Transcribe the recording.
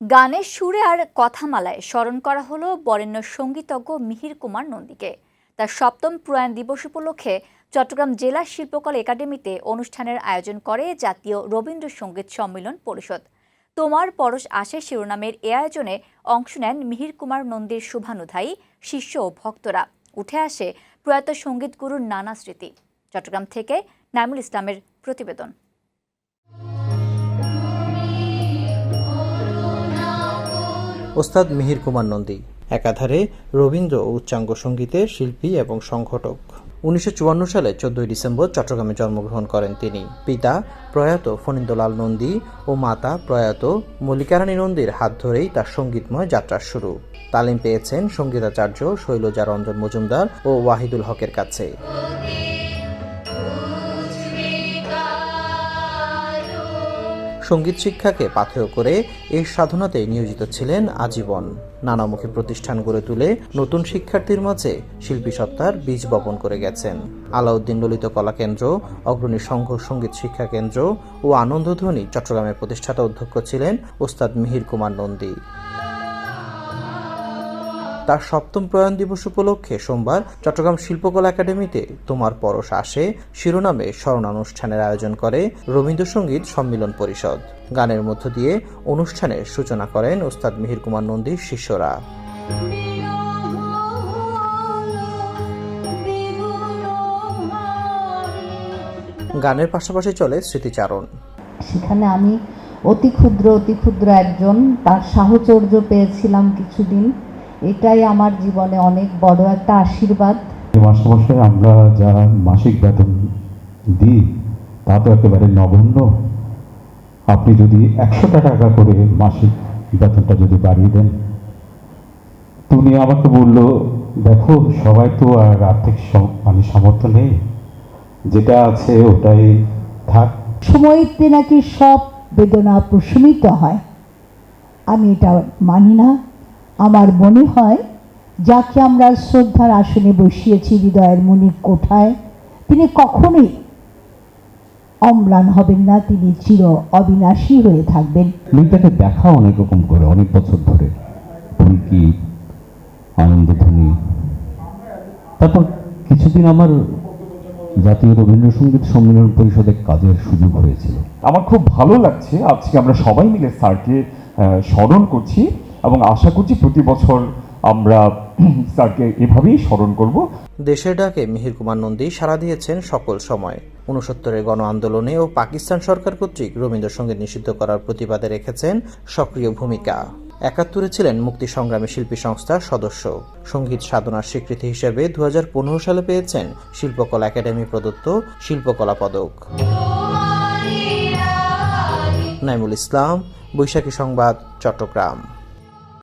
গানের সুরে আর কথামালায় স্মরণ করা হলো বরেণ্য সঙ্গীতজ্ঞ মিহির কুমার নন্দীকে। তার সপ্তম প্রয়াণ দিবস উপলক্ষে চট্টগ্রাম জেলা শিল্পকলা একাডেমিতে অনুষ্ঠানের আয়োজন করে জাতীয় রবীন্দ্রসঙ্গীত সম্মেলন পরিষদ। তোমার পরশ আসে শিরোনামের এ আয়োজনে অংশ নেন মিহির কুমার নন্দীর শুভানুধায়ী শিষ্য ও ভক্তরা। উঠে আসে প্রয়াত সংগীত গুরুর নানা স্মৃতি। চট্টগ্রাম থেকে নাইমুল ইসলামের প্রতিবেদন। ওস্তাদ মিহির কুমার নন্দী। একাধারে রবীন্দ্র ও উচ্চাঙ্গ সঙ্গীতের শিল্পী এবং সংগঠক। উনিশশো চুয়ান্ন সালে চোদ্দই ডিসেম্বর চট্টগ্রামে জন্মগ্রহণ করেন তিনি। পিতা প্রয়াত ফণীন্দ্রলাল নন্দী ও মাতা প্রয়াত মল্লিকারানী নন্দীর হাত ধরেই তার সঙ্গীতময় যাত্রার শুরু। তালিম পেয়েছেন সঙ্গীতাচার্য শৈলজা রঞ্জন মজুমদার ও ওয়াহিদুল হকের কাছে। সংগীত শিক্ষাকে পাথেয় করে এই সাধনাতে নিয়োজিত ছিলেন আজীবন। নানামুখী প্রতিষ্ঠান গড়ে তুলে নতুন শিক্ষার্থীর মাঝে শিল্পী সত্তার বীজ বপন করে গেছেন। আলাউদ্দিন ললিত কলা কেন্দ্র, অগ্রণী সংঘ সংগীত শিক্ষা কেন্দ্র ও আনন্দধ্বনি চট্টগ্রামের প্রতিষ্ঠাতা অধ্যক্ষ ছিলেন ওস্তাদ মিহির কুমার নন্দী। তার সপ্তম প্রয়াণ দিবস উপলক্ষে সোমবার চট্টগ্রাম শিল্পকলা একাডেমিতে তোমার পরশ আসে। শিরোনামে স্মরণানুষ্ঠানের আয়োজন করে রবীন্দ্রসঙ্গীত সম্মিলন পরিষদ। গানের মধ্য দিয়ে অনুষ্ঠানের সূচনা করেন ওস্তাদ মিহির কুমার নন্দীর শিষ্যরা। গানের পাশাপাশি চলে স্মৃতিচারণ। সেখানে আমি অতি ক্ষুদ্র অতি ক্ষুদ্র একজন, তার সাহচর্য পেয়েছিলাম কিছুদিন। এটাই আমার জীবনে অনেক বড় একটা আশীর্বাদ। এই মাসে মাসে আমরা যা মাসিক বেতন দিই তা তো একেবারে নগণ্য। আপনি যদি একশো টাকা করে মাসিক বেতনটা যদি বাড়িয়ে দেন তুমি আমাকে বলল দেখো সবাই তো আর আর্থিক মানে সামর্থ্য নেই। যেটা আছে ওটাই থাক। সময়তে নাকি সব বেদনা প্রশমিত হয়। আমি এটা মানি না। আমার মনে হয়, যাকে আমরা শ্রদ্ধার আসনে বসিয়েছি হৃদয়ের মনির কোঠায়, তিনি কখনোই অম্লান হবেন না, তিনি চির অবিনাশী হয়ে থাকবেন। মেয়েটাকে দেখা অনেক রকম করে, অনেক বছর ধরে। ফুলকি আনন্দধ্বনি তারপর কিছুদিন আমার জাতীয় রবীন্দ্রসঙ্গীত সম্মেলন পরিষদে কাজের সুযোগ হয়েছিল। আমার খুব ভালো লাগছে, আজকে আমরা সবাই মিলে স্যারকে স্মরণ করছি। এবং আশা করছি প্রতি বছর আমরা স্যারকে এভাবেই স্মরণ করব। দেশের ডাকে মিহির কুমার নন্দী সাড়া দিয়েছেন সকল সময়। উনসত্তরের গণ আন্দোলনে ও পাকিস্তান সরকার কর্তৃক রবীন্দ্রসঙ্গীত নিষিদ্ধ করার প্রতিবাদে রেখেছেন সক্রিয় ভূমিকা। একাত্তরে ছিলেন মুক্তি সংগ্রামী শিল্পী সংস্থার সদস্য। সংগীত সাধনার স্বীকৃতি হিসেবে দু হাজার পনেরো সালে পেয়েছেন শিল্পকলা একাডেমি প্রদত্ত শিল্পকলা পদক। নাইমুল ইসলাম, বৈশাখী সংবাদ, চট্টগ্রাম।